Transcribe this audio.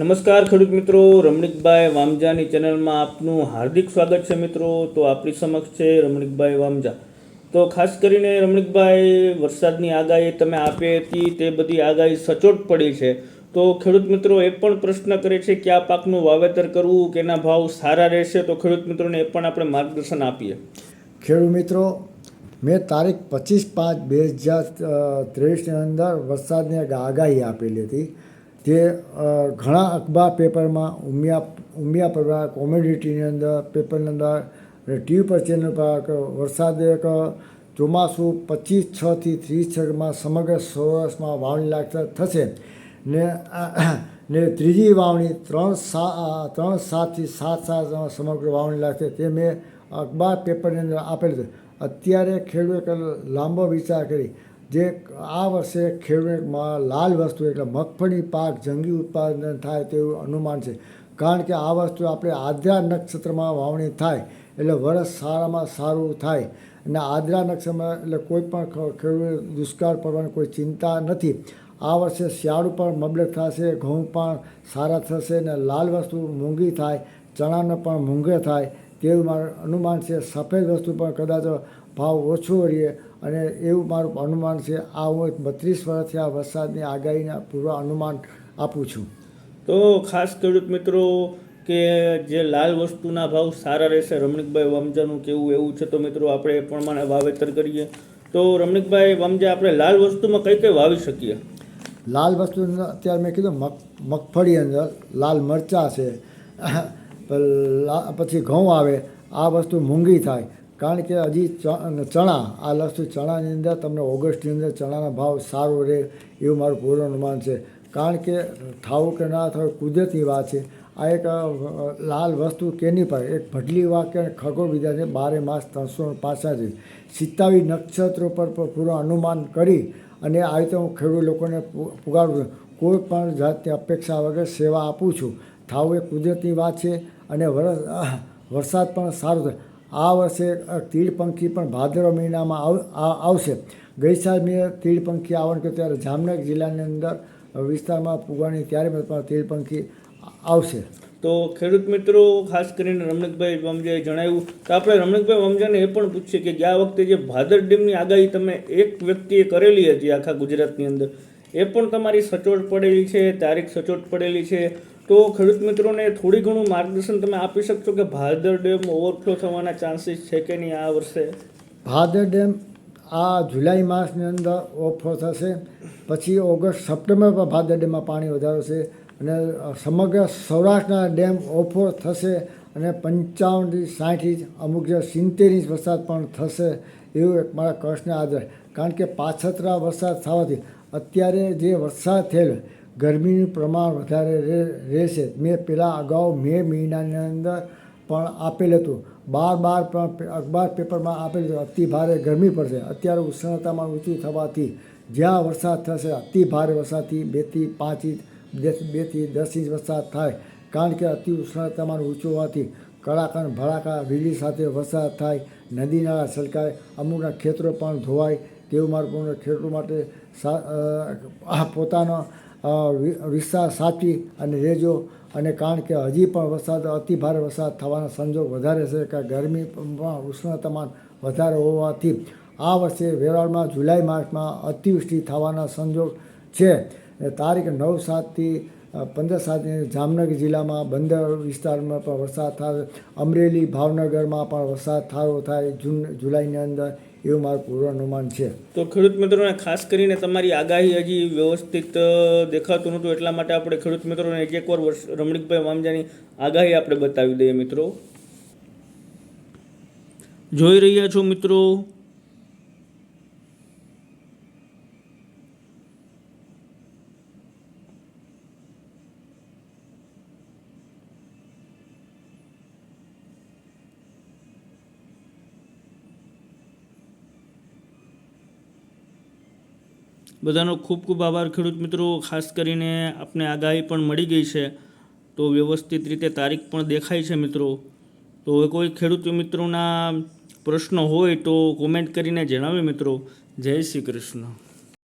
નમસ્કાર ખેડૂત મિત્રો, રમણીકભાઈ વામજાની ચેનલમાં આપનું હાર્દિક સ્વાગત છે મિત્રો. તો આપણી સમક્ષ છે રમણીકભાઈ વામજા. તો ખાસ કરીને રમણીકભાઈ, વરસાદની આગાહી તમે આપી હતી, તે બધી આગાહી સચોટ પડી છે. તો ખેડૂત મિત્રો એ પણ પ્રશ્ન કરે છે કે આ પાકનું વાવેતર કરવું કે એના ભાવ સારા રહેશે? તો ખેડૂત મિત્રોને એ પણ આપણે માર્ગદર્શન આપીએ. ખેડૂત મિત્રો, મેં તારીખ પચીસ પાંચ બે હજાર ત્રેવીસની અંદર વરસાદની આગાહી આપેલી હતી. તે ઘણા અખબાર પેપરમાં ઉમિયા ઉમિયા પર કોમેડિટીની અંદર પેપરની અંદર ટીવી પર ચેનલ પર વરસાદ એક ચોમાસું પચીસ છથી ત્રીસ છમાં સમગ્ર સૌરાષ્ટ્રમાં વાવણી લાગતા થશે. ને ને ત્રીજી વાવણી ત્રણ સા ત્રણ સાતથી સાત સાત સમગ્ર વાવણી લાગશે. તે મેં અખબાર પેપરની અંદર આપેલું છે. અત્યારે ખેડૂતે લાંબો વિચાર કરી. જે આ વર્ષે ખેડૂતમાં લાલ વસ્તુ એટલે મગફળી પાક, જંગી ઉત્પાદન થાય તેવું અનુમાન છે. કારણ કે આ વસ્તુ આપણે આદ્રા નક્ષત્રમાં વાવણી થાય એટલે વરસ સારામાં સારું થાય. અને આદ્રા નક્ષત્રમાં એટલે કોઈ પણ ખેડૂત દુષ્કાળ પડવાની કોઈ ચિંતા નથી. આ વર્ષે શિયાળું પણ મબલક થશે, ઘઉં પણ સારા થશે અને લાલ વસ્તુ મોંઘી થાય, ચણાને પણ મોંઘે થાય તેવું મારું, અનુમાન છે. સફેદ વસ્તુ પણ કદાચ ભાવ ઓછો રહે અને એવું મારું અનુમાન છે આ હું બત્રીસ વર્ષથી આ વરસાદની આગાહીના પૂર્વ અનુમાન આપું છું. તો ખાસ ખેડૂત મિત્રો કે જે લાલ વસ્તુના ભાવ સારા રહેશે રમણીકભાઈ વામજાનું કેવું એવું છે તો મિત્રો આપણે એ પ્રમાણે વાવેતર કરીએ. તો રમણીકભાઈ વામજા આપણે લાલ વસ્તુમાં કઈ કઈ વાવી શકીએ? લાલ વસ્તુ અત્યારે મેં કીધું મગ મગફળી અંદર લાલ મરચાં છે પછી ઘઉં આવે આ વસ્તુ મૂંગી થાય. કારણ કે હજી ચણા, આ લસુ ચણાની અંદર તમને ઓગસ્ટની અંદર ચણાના ભાવ સારો રહે એવું મારું પૂર્ણ અનુમાન છે. કારણ કે થાવું કે ના થવું કુદરતી વાત છે. આ એક લાલ વસ્તુ કેની પર, એક ભડલી વાક્ય અને ખગોળ વિદ્યા છે બારે માસ ત્રણસો પાસઠ સિત્તાવી નક્ષત્રો પર પૂરું અનુમાન કરી અને આ રીતે હું ખેડૂત લોકોને પુગાડું છું. કોઈ પણ જાતની અપેક્ષા વગર સેવા આપું છું. થાવું એ કુદરતની વાત છે અને વરસ વરસાદ પણ સારો થાય. આ વર્ષે તીડપંખી પણ ભાદરવ મહિનામાં આવ- આવશે. ગઈ સાલ મેં તીડપંખી આવવાનું કહ્યું ત્યારે જામનગર જિલ્લાની અંદર વિસ્તારમાં પુગાણી ત્યારે પણ તીડપંખી આવશે. તો ખેડૂત મિત્રો, ખાસ કરીને રમણકભાઈ વમજાએ જણાવ્યું, તો આપણે રમણકભાઈ વમજાને એ પણ પૂછીએ કે ગયા વખતે જે ભાદર ડેમની આગાહી તમે એક વ્યક્તિએ કરેલી હતી આખા ગુજરાતની અંદર, એ પણ તમારી સચોટ પડેલી છે, તારીખ સચોટ પડેલી છે તો ખેડૂત મિત્રોને થોડી ઘણું માર્ગદર્શન તમે આપી શકશો કે ભાદર ડેમ ઓવરફ્લો થવાના ચાન્સીસ છે કે નહીં આ વર્ષે? ભાદર ડેમ આ જુલાઈ માસની અંદર ઓવરફ્લો થશે, પછી ઓગસ્ટ, સપ્ટેમ્બર પર ભાદર ડેમમાં પાણી વધારશે અને સમગ્ર સૌરાષ્ટ્રના ડેમ ઓફર થશે અને પંચાવનથી સાઠ ઇંચ, અમુક જે સિત્તેર ઇંચ વરસાદ પણ થશે એવું એક મારા કૃષ્ણ આધાર કારણ કે પાછતરા વરસાદ થવાથી અત્યારે જે વરસાદ થયેલો ગરમીનું પ્રમાણ વધારે રહે- રહેશે. મેં પહેલાં અગાઉ મે મહિનાની અંદર પણ આપેલ હતું. બાર બાર પણ અખબાર પેપરમાં આપેલ હતું. અતિ ભારે ગરમી પડશે. અત્યારે ઉષ્ણતામાં ઊંચી થવાથી જ્યાં વરસાદ થશે, અતિ ભારે વરસાદથી બેથી પાંચ ઇંચ બેથી દસ ઇંચ વરસાદ થાય. કારણ કે અતિ ઉષ્ણતામાન ઊંચું હોવાથી કડાકા અને ભડાકા વીજળી સાથે વરસાદ થાય. નદી નાળા છલકાય. અમુકના ખેતરો પણ ધોવાય. તેવું મારું ખેડૂતો માટે પોતાનો વિસ્તાર સાચવી અને રહેજો અને કારણ કે હજી પણ વરસાદ, અતિ ભારે વરસાદ થવાના સંજોગ વધારે છે કે ગરમી પણ ઉષ્ણતામાન વધારે હોવાથી આ વર્ષે વેરાળમાં જુલાઈ માસમાં અતિવૃષ્ટિ થવાના સંજોગ છે. તારીખ નવ સાતથી પંદર સાતની જામનગર જિલ્લામાં બંદર વિસ્તારમાં પણ વરસાદ થાય. અમરેલી, ભાવનગરમાં પણ વરસાદ થારો થાય જૂન, જુલાઈની અંદર. એવું મારું પૂર્વાનુમાન છે. તો ખેડૂત મિત્રોને ખાસ કરીને તમારી આગાહી હજી વ્યવસ્થિત દેખાતું નહોતું, એટલા માટે આપણે ખેડૂત મિત્રોને એક એકવાર વર્ષ રમણીકભાઈ વામજાની આગાહી આપણે બતાવી દઈએ મિત્રો. જોઈ રહ્યા છો મિત્રો બધાનો ખૂબ ખૂબ આભાર, ખેડૂત મિત્રો. ખાસ કરીને આપને આગાહી પણ મળી ગઈ છે. તો વ્યવસ્થિત રીતે તારીખ પણ દેખાય છે મિત્રો. તો હવે કોઈ ખેડૂત મિત્રોના પ્રશ્નો હોય તો કોમેન્ટ કરીને જણાવે મિત્રો. જય શ્રી કૃષ્ણ.